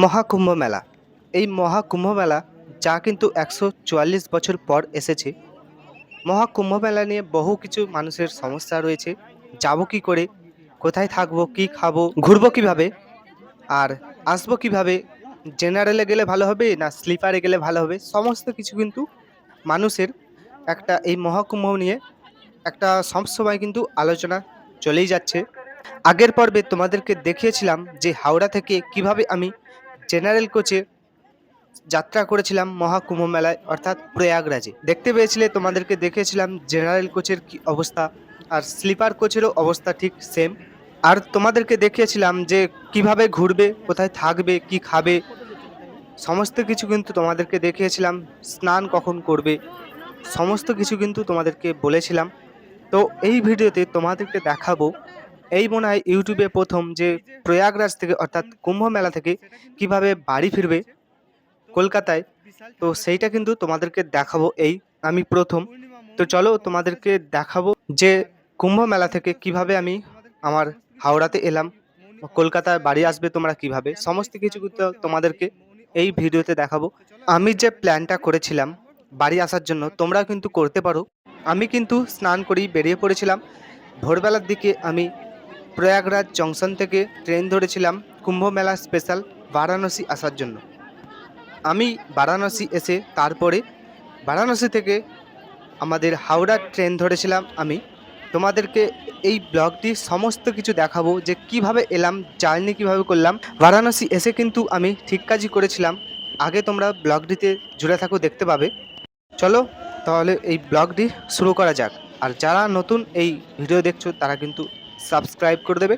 মহাকুম্ভ মেলা এই মহাকুম্ভ মেলা যা কিন্তু একশো চুয়াল্লিশ বছর পর এসেছে। মহাকুম্ভ মেলা নিয়ে বহু কিছু মানুষের সমস্যা রয়েছে। যাব কি করে? কোথায় থাকব? কি খাব? ঘুরবো কীভাবে? আর আসব কীভাবে? জেনারেলে গেলে ভালো হবে না স্লিপারে গেলে ভালো হবে? সমস্ত কিছু কিন্তু মানুষের একটা এই মহাকুম্ভ নিয়ে একটা সবসময় কিন্তু আলোচনা চলেই যাচ্ছে। আগের পর্বে তোমাদেরকে দেখিয়েছিলাম যে হাওড়া থেকে কীভাবে আমি জেনারেল কোচে যাত্রা করেছিলাম মহাকুম্ভ মেলায়, অর্থাৎ প্রয়াগরাজে। দেখতে পেয়েছিলে, তোমাদেরকে দেখেছিলাম জেনারেল কোচের কি অবস্থা, আর স্লিপার কোচেরও অবস্থা ঠিক সেম আর তোমাদেরকে দেখিয়েছিলাম যে কীভাবে ঘুরবে, কোথায় থাকবে, কি খাবে, সমস্ত কিছু কিন্তু তোমাদেরকে দেখিয়েছিলাম, স্নান কখন করবে, সমস্ত কিছু কিন্তু তোমাদেরকে বলেছিলাম। তো এই ভিডিওতে তোমাদেরকে দেখাবো এই মনে হয় ইউটিউবে প্রথম যে প্রয়াগরাজ থেকে অর্থাৎ কুম্ভ মেলা থেকে কীভাবে বাড়ি ফিরবে কলকাতায় তো সেইটা কিন্তু তোমাদেরকে দেখাবো এই আমি প্রথম। তো চলো তোমাদেরকে দেখাবো যে কুম্ভ মেলা থেকে কীভাবে আমি আমার হাওড়াতে এলাম কলকাতায় বাড়ি আসবে তোমরা কীভাবে? সমস্ত কিছু কিন্তু তোমাদেরকে এই ভিডিওতে দেখাবো। আমি যে প্ল্যানটা করেছিলাম বাড়ি আসার জন্য তোমরা কিন্তু করতে পারো। আমি কিন্তু স্নান করেই বেরিয়ে পড়েছিলাম। ভোরবেলার দিকে আমি প্রয়াগরাজ জংশন থেকে ট্রেন ধরেছিলাম কুম্ভ মেলা স্পেশাল বারাণসী আসার জন্য। আমি বারাণসী এসে তারপরে বারাণসী থেকে আমাদের হাওড়ার ট্রেন ধরেছিলাম আমি। তোমাদেরকে এই ব্লগটি সমস্ত কিছু দেখাবো যে কীভাবে এলাম, জার্নি কীভাবে করলাম। বারাণসী এসে কিন্তু আমি ঠিক কাজই করেছিলাম। আগে তোমরা ব্লগটিতে জুড়ে থাকো, দেখতে পাবে। চলো তাহলে এই ব্লগটি শুরু করা যাক। আর যারা নতুন এই ভিডিও দেখছ, তারা কিন্তু সাবস্ক্রাইব করে দেবে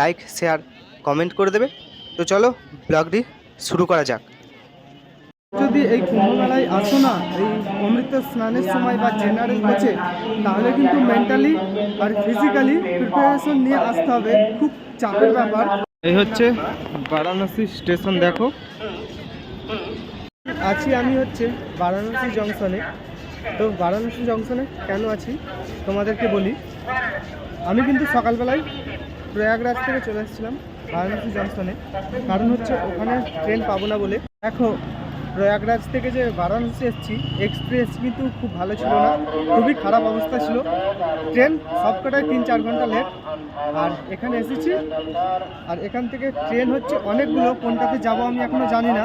লাইক শেয়ার কমেন্ট করে দেবে। তো চলো ব্লগটি শুরু করা যাক। যদি এই কুম্ভমেলায় আসো না এই অমৃত স্নানের সময় বা জেনারেল কোচে তাহলে কিন্তু মেন্টালি আর ফিজিক্যালি প্রিপারেশন নিয়ে আসতে হবে। খুব চাপের ব্যাপার। এই হচ্ছে বারাণসী স্টেশন দেখো। আছি আমি হচ্ছে বারাণসী জংশনে। তো বারাণসী জংশনে কেন আছি? তোমাদেরকে বলি। আমি কিন্তু সকালবেলায় প্রয়াগরাজ থেকে চলে এসেছিলাম বারাণসী জংশনে কারণ হচ্ছে ওখানে ট্রেন পাবো না বলে। দেখো, প্রয়াগরাজ থেকে যে বারাণসী এসেছি এক্সপ্রেস কিন্তু খুব ভালো ছিল না। খুবই খারাপ অবস্থা ছিল। ট্রেন সবকটায় তিন চার ঘণ্টা লেট আর এখানে এসেছি। আর এখান থেকে ট্রেন হচ্ছে অনেকগুলো। কোনটাতে যাব আমি এখনও জানি না।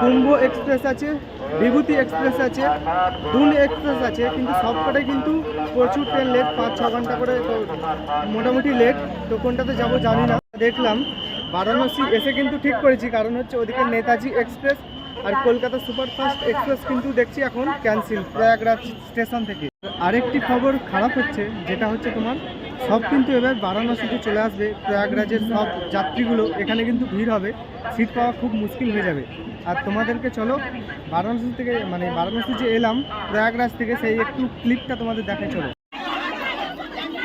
কুম্ভ এক্সপ্রেস আছে বিভূতি এক্সপ্রেস আছে দুন এক্সপ্রেস আছে, কিন্তু সবকটাই কিন্তু প্রচুর ট্রেন লেট পাঁচ, ছ ঘণ্টা করে তো মোটামুটি লেট তো কোনটাতে যাব জানি না। দেখলাম, বারাণসী এসে কিন্তু ঠিক করেছি, কারণ হচ্ছে ওদিকে নেতাজি এক্সপ্রেস আর কলকাতা সুপারফাস্ট এক্সপ্রেস কিন্তু দেখছি এখন ক্যান্সেল প্রয়াগরাজ স্টেশন থেকে। আরেকটি খবর খারাপ হচ্ছে, যেটা হচ্ছে তোমার সব কিন্তু এবার বারাণসীতে চলে আসবে প্রয়াগরাজের সব যাত্রীগুলো এখানে কিন্তু ভিড় হবে সিট পাওয়া খুব মুশকিল হয়ে যাবে। আর তোমাদেরকে চলো বারাণসী থেকে মানে বারাণসী যে এলাম প্রয়াগরাজ থেকে সেই একটু ক্লিপটা তোমাদের দেখে চলো।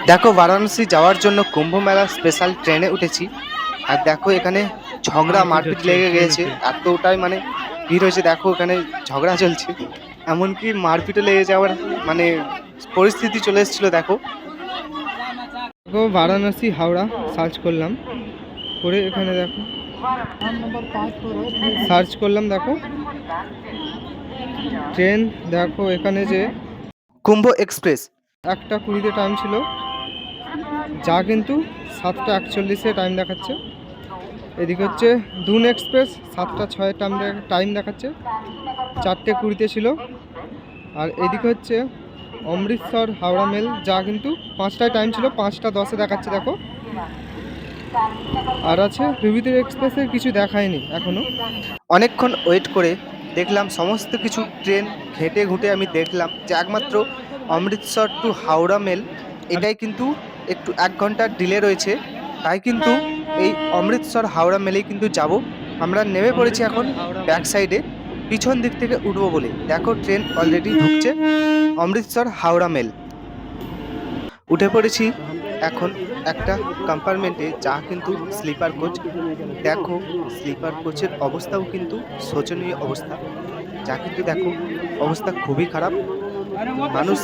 দেখো বারাণসী যাওয়ার জন্য কুম্ভ মেলা স্পেশাল ট্রেনে উঠেছি। আর দেখো এখানে ঝগড়া মারপিট লেগে গিয়েছে এতটাই মানে ভিড় হয়েছে দেখো এখানে ঝগড়া চলছে। এমনকি মারপিটও লেগে যাওয়ার মানে পরিস্থিতি চলে এসেছিল দেখো। দেখো বারাণসী হাওড়া সার্চ করলাম। করে এখানে দেখো। সার্চ করলাম দেখো। ট্রেন দেখো এখানে যে কুম্ভ এক্সপ্রেস। একটা কুড়িতে টাইম ছিল। যা কিন্তু সাতটা একচল্লিশে টাইম দেখাচ্ছে। এদিকে হচ্ছে দুন এক্সপ্রেস সাতটা ছয় টাইম টাইম দেখাচ্ছে। চারটে কুড়িতে ছিল। আর এদিকে হচ্ছে অমৃতসর হাওড়া মেল, যা কিন্তু পাঁচটায় টাইম ছিল, পাঁচটা দশে দেখাচ্ছে, দেখো। আর আছে বিভূতির এক্সপ্রেসের কিছু দেখায়নি এখনও অনেকক্ষণ ওয়েট করে দেখলাম সমস্ত কিছু ট্রেন ঘেটে ঘুটে আমি দেখলাম যে একমাত্র অমৃতসর টু হাওড়া মেল, এটাই কিন্তু একটু এক ঘণ্টার ডিলে রয়েছে। তাই কিন্তু এই অমৃতসর হাওড়া মেলেই কিন্তু যাব। আমরা নেমে পড়েছি এখন ব্যাক সাইডে পিছন দিক থেকে উঠবো বলে। দেখো ট্রেন অলরেডি ঢুকছে। অমৃতসর হাওড়া মেল উঠে পড়েছি। এখন একটা কম্পার্টমেন্টে যা কিন্তু স্লিপার কোচ দেখো স্লিপার কোচের অবস্থাও কিন্তু শোচনীয় অবস্থা। যা কিন্তু দেখো, অবস্থা খুবই খারাপ। মানুষ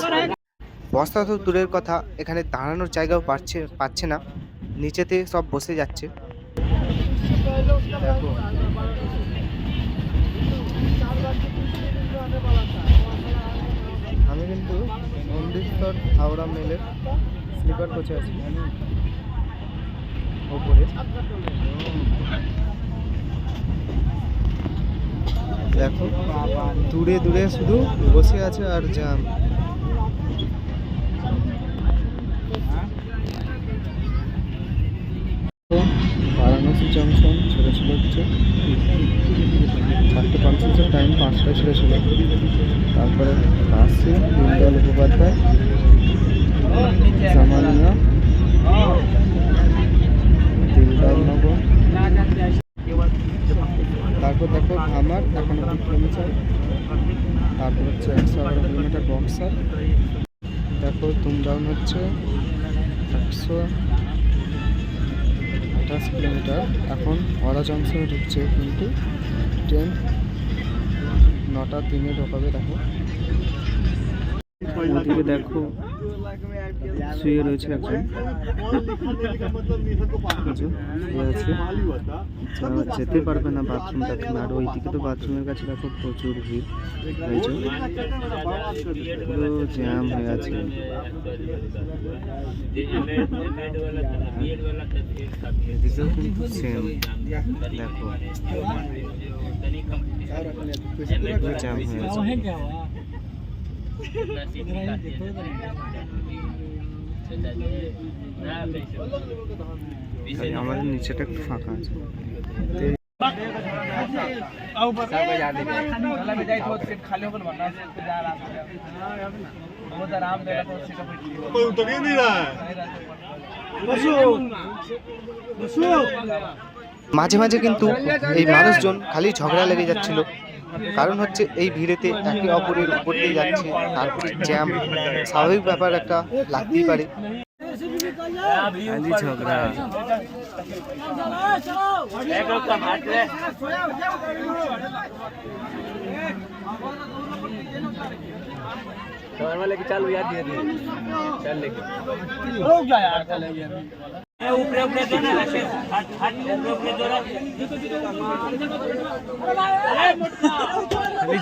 বস্তা তো দূরের কথা, এখানে দাঁড়ানোর জায়গাও পাচ্ছে পাচ্ছে না। নিচেতে সব বসে যাচ্ছে। দেখো হাওড়া মেলের স্লিপার কোচে আছি। ওপরে। দেখো দূরে দূরে শুধু বসে আছে আর জ্যাম। টাইম পাঁচটায় ছেড়েছিল তারপরে কাশি দীনদয়াল উপাধ্যায় জামানিয়া, দিলদার নগর। তারপর দেখো আমার, এখন কিলোমিটার তারপর হচ্ছে একশো এগারো কিলোমিটার বক্সার। দেখো তুমডাউন হচ্ছে একশো আঠাশ কিলোমিটার। এখন অরা জংশনে ঢুকছে কিন্তু ট্রেন নটা তিনে ঢোকাবে, দেখো। ওদিকে দেখো, শুয়ে রয়েছে একজন। আছে। যেতে পারবে না বাথরুম টাথরুম আর ওইদিকে তো বাথরুমের কাছে দেখো প্রচুর ভিড়। যে, পুরো জ্যাম হয়ে আছে। দেখো। আমাদের নিচেটা একটু ফাঁকা আছে कोई उतर ही नहीं रहा है মাঝে মাঝে কিন্তু এই মানুষজন খালি ঝগড়া লেগে যাচ্ছিল। কারণ হচ্ছে এই ভিড়েতে একে অপরের উপর দিয়ে যাচ্ছে তারপরে জ্যাম। স্বাভাবিক ব্যাপার একটা লাগতেই পারে। খালি ঝগড়া খালি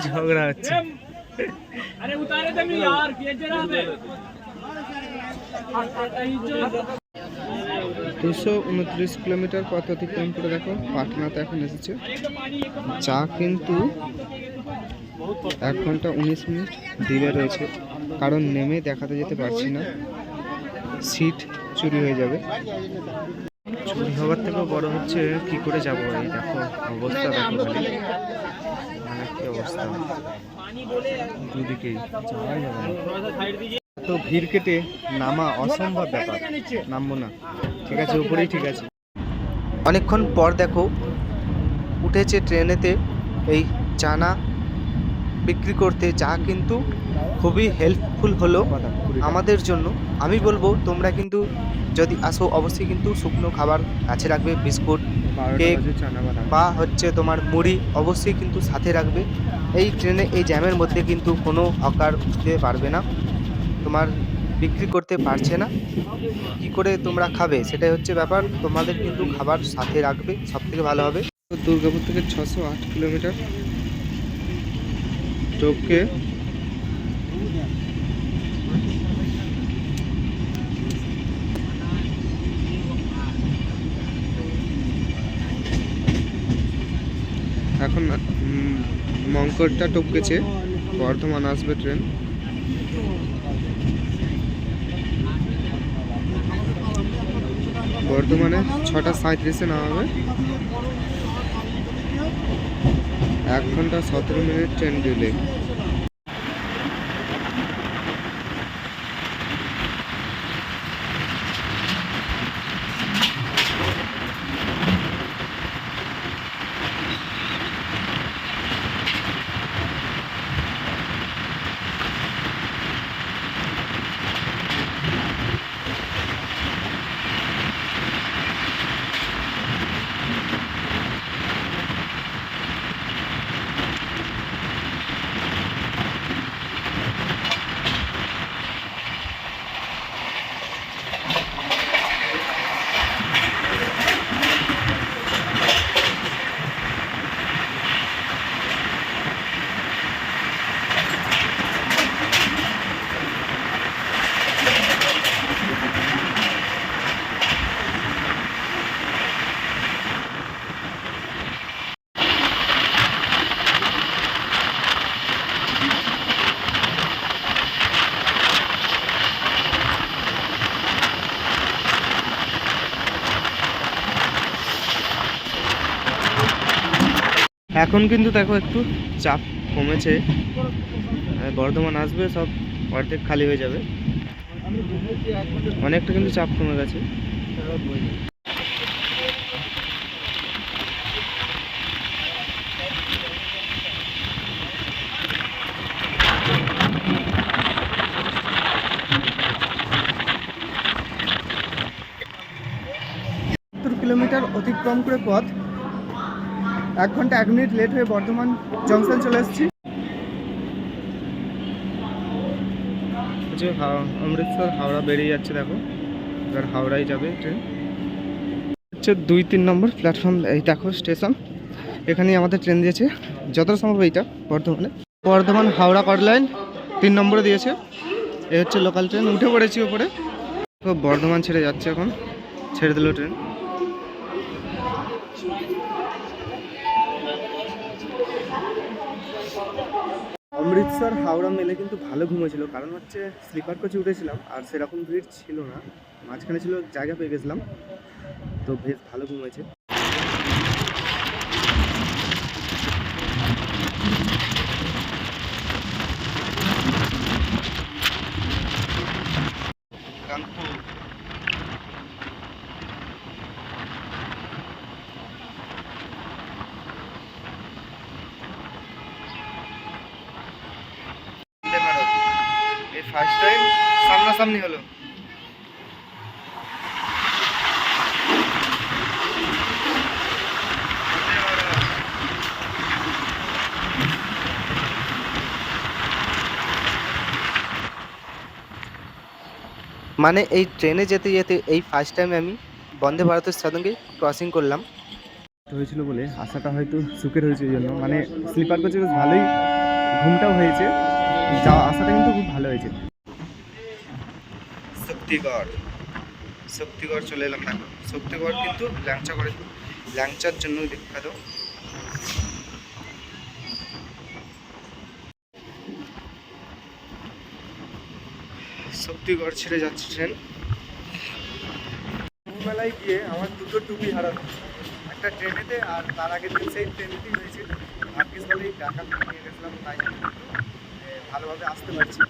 ঝগড়া হচ্ছে দুশো উনত্রিশ কিলোমিটার পথ অতিক্রম করে দেখো পাটনাতে এখন এসেছে যা কিন্তু এক ঘণ্টা উনিশ মিনিট ডিলে রয়েছে। কারণ নেমে দেখাতে যেতে পারছি না। সিট চুরি হয়ে যাবে। চুরি হওয়ার থেকেও বড় হচ্ছে কি করে যাব এই দেখো অবস্থা দেখো মানে কি অবস্থা? দুদিকেই যাবে তো ভিড় কেটে নামা অসম্ভব ব্যাপার। নামবো না। ঠিক আছে উপরেই ঠিক আছে। অনেকক্ষণ পর দেখো উঠেছে ট্রেনেতে এই চানা বিক্রি করতে যা কিন্তু খুবই হেল্পফুল হলো আমাদের জন্য। আমি বলব তোমরা কিন্তু যদি আসো অবশ্যই কিন্তু শুকনো খাবার কাছে রাখবে বিস্কুট কেক বা হচ্ছে তোমার মুড়ি অবশ্যই কিন্তু সাথে রাখবে। এই ট্রেনে এই জ্যামের মধ্যে কিন্তু কোনো হকার উঠতে পারবে না। তোমার বিক্রি করতে পারছে না। কি করে তোমরা খাবে? সেটাই হচ্ছে ব্যাপার। তোমাদের কিন্তু খাবার সাথে রাখবে সব থেকে ভালো হবে। দুর্গাপুর থেকে ছশো আট কিলোমিটার। টোপকে এখন মঙ্করটা টপকেছে। বর্ধমান আসবে ট্রেন। বর্ধমানে ছটা সাঁত্রিশে নামাবে। এক ঘণ্টা সতেরো মিনিট ট্রেন ডিলে। এখন কিন্তু দেখো একটু চাপ কমেছে। বর্ধমান আসবে, সব অর্ধেক খালি হয়ে যাবে। অনেকটা কিন্তু চাপ কমে গেছে। কিলোমিটার অতিক্রম করে পথ। এক ঘণ্টা, এক মিনিট লেট হয়ে বর্ধমান জংশন চলে এসেছি। যে অমৃতসর, হাওড়া বেরিয়ে যাচ্ছে দেখো। এবার হাওড়ায় যাবে ট্রেন হচ্ছে দুই তিন নম্বর প্ল্যাটফর্ম এই দেখো স্টেশন এখানেই আমাদের ট্রেন দিয়েছে। যতটা সম্ভব এইটা বর্ধমানে। বর্ধমান হাওড়া কট লাইন তিন নম্বরে দিয়েছে। এই হচ্ছে লোকাল ট্রেন উঠে পড়েছি ওপরে। বর্ধমান ছেড়ে যাচ্ছে এখন। ছেড়ে দিল ট্রেন অমৃতসর হাওড়া মেলে কিন্তু ভালো ঘুমেছিল। কারণ হচ্ছে স্লিপার কোচে উঠেছিলাম আর সেরকম ভিড় ছিল না। মাঝখানে ছিল জায়গা পেয়ে গেছিলাম। তো বেশ ভালো ঘুমেছে বন্দে ভারত এই ফার্স্ট টাইম সামনাসামনি হলো মানে এই ট্রেনে যেতে যেতে এই ফার্স্ট টাইম আমি বন্দে ভারতের সঙ্গে ক্রসিং করলাম। হয়েছিল বলে আশাটা হয়তো সুখের হয়েছে এই জন্য। মানে স্লিপার কোচে বেশ ভালোই ঘুমটাও হয়েছে। যাওয়া আশাটা কিন্তু খুব ভালো হয়েছে। শক্তিগড়। শক্তিগড় চলে এলাম দেখো শক্তিগড় কিন্তু ল্যাংচা করে ল্যাংচার জন্য বিখ্যাত। শক্তিগড় ছেড়ে যাচ্ছে ট্রেন মেলায় গিয়ে আমার দুটো টুপি হারানো। একটা ট্রেনেতে আর তার আগের দিন সেই ট্রেনেতেই হয়েছে ভাগ্যিস বলেই টাকা নিয়ে গেছিলাম, তাই ভালোভাবে আসতে পারছি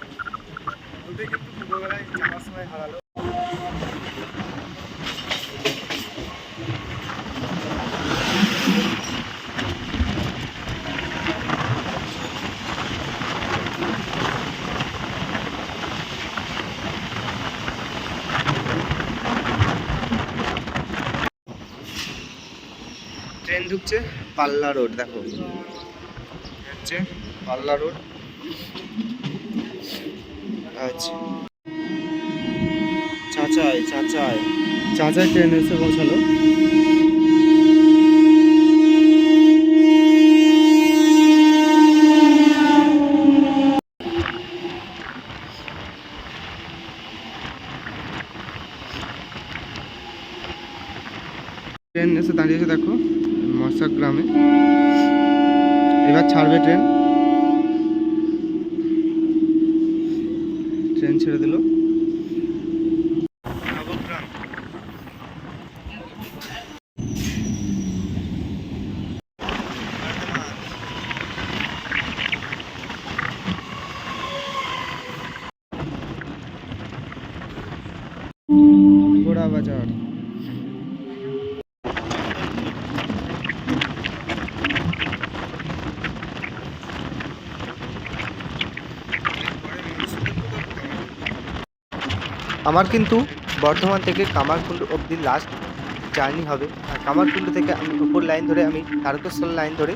ট্রেন ঢুকছে পাল্লা রোড দেখো। হচ্ছে পাল্লা রোড। আচ্ছা। চাচাই চাচাই। চাচাই ট্রেন এসে পৌঁছালো ট্রেন এসে দাঁড়িয়েছে দেখো মশা গ্রামে। এবার ছাড়বে ট্রেন ছেড়ে দিল নবগ্রাম ঘোড়া বাজার আমার কিন্তু বর্ধমান থেকে কামারকুণ্ডু অবধি লাস্ট জার্নি হবে। আর কামারকুণ্ডু থেকে আমি উপর লাইন ধরে আমি তারকেশ্বর লাইন ধরে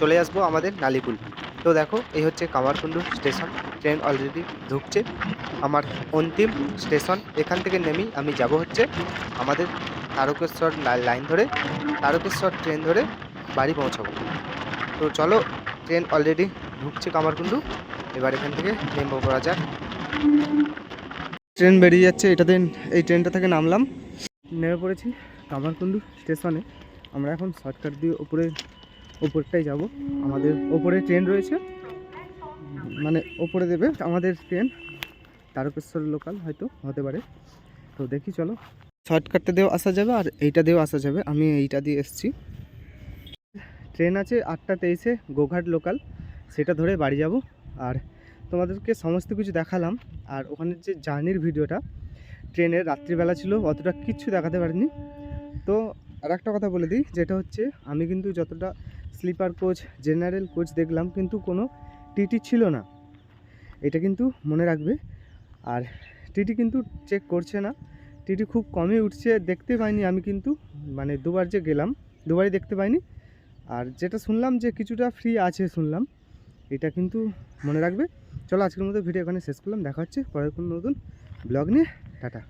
চলে আসব আমাদের নালিকুল তো দেখো, এই হচ্ছে কামারকুণ্ডু স্টেশন ট্রেন অলরেডি ঢুকছে। আমার অন্তিম স্টেশন এখান থেকে নেমেই আমি যাব হচ্ছে আমাদের তারকেশ্বর লাইন ধরে, তারকেশ্বর ট্রেন ধরে বাড়ি পৌঁছাবো। তো চলো ট্রেন অলরেডি ঢুকছে কামারকুণ্ডু। এবার এখান থেকে নেমে করা যাক। ট্রেন বেরিয়ে যাচ্ছে এটাতে এই ট্রেনটা থেকে নামলাম। নেমে পড়েছি কামারকুণ্ডু স্টেশনে। আমরা এখন শর্টকাট দিয়ে উপরে, উপরটাই যাব। আমাদের ওপরে ট্রেন রয়েছে। মানে ওপরে দেবে আমাদের ট্রেন। তারকেশ্বর লোকাল হয়তো, হতে পারে। তো দেখি, চলো। শর্টকাটটা দিয়েও আসা যাবে আর এইটা দিয়েও আসা যাবে। আমি এইটা দিয়ে এসেছি। ট্রেন আছে আটটা তেইশে গোঘাট লোকাল। সেটা ধরে বাড়ি যাব। আর তোমাদেরকে সমস্ত কিছু দেখালাম, আর ওখানের যে জার্নির ভিডিওটা, ট্রেনের রাত্রিবেলা ছিল, অতটা কিচ্ছু দেখাতে পারিনি। তো আর একটা কথা বলে দিই, যেটা হচ্ছে, আমি কিন্তু যতটা স্লিপার কোচ জেনারেল কোচ দেখলাম, কিন্তু কোনো টিটি ছিল না। এটা কিন্তু মনে রাখবে। আর টিটি কিন্তু চেক করছে না। টিটি খুব কমই উঠছে, দেখতে পাইনি আমি কিন্তু। মানে দুবার যে গেলাম, দুবারই দেখতে পাইনি। আর যেটা শুনলাম যে কিছুটা ফ্রি আছে শুনলাম, এটা কিন্তু মনে রাখবে। চলো আজকের মতো ভিডিও এখানে শেষ করলাম। দেখা হচ্ছে পরের কোনো নতুন ব্লগ নিয়ে। টাটা।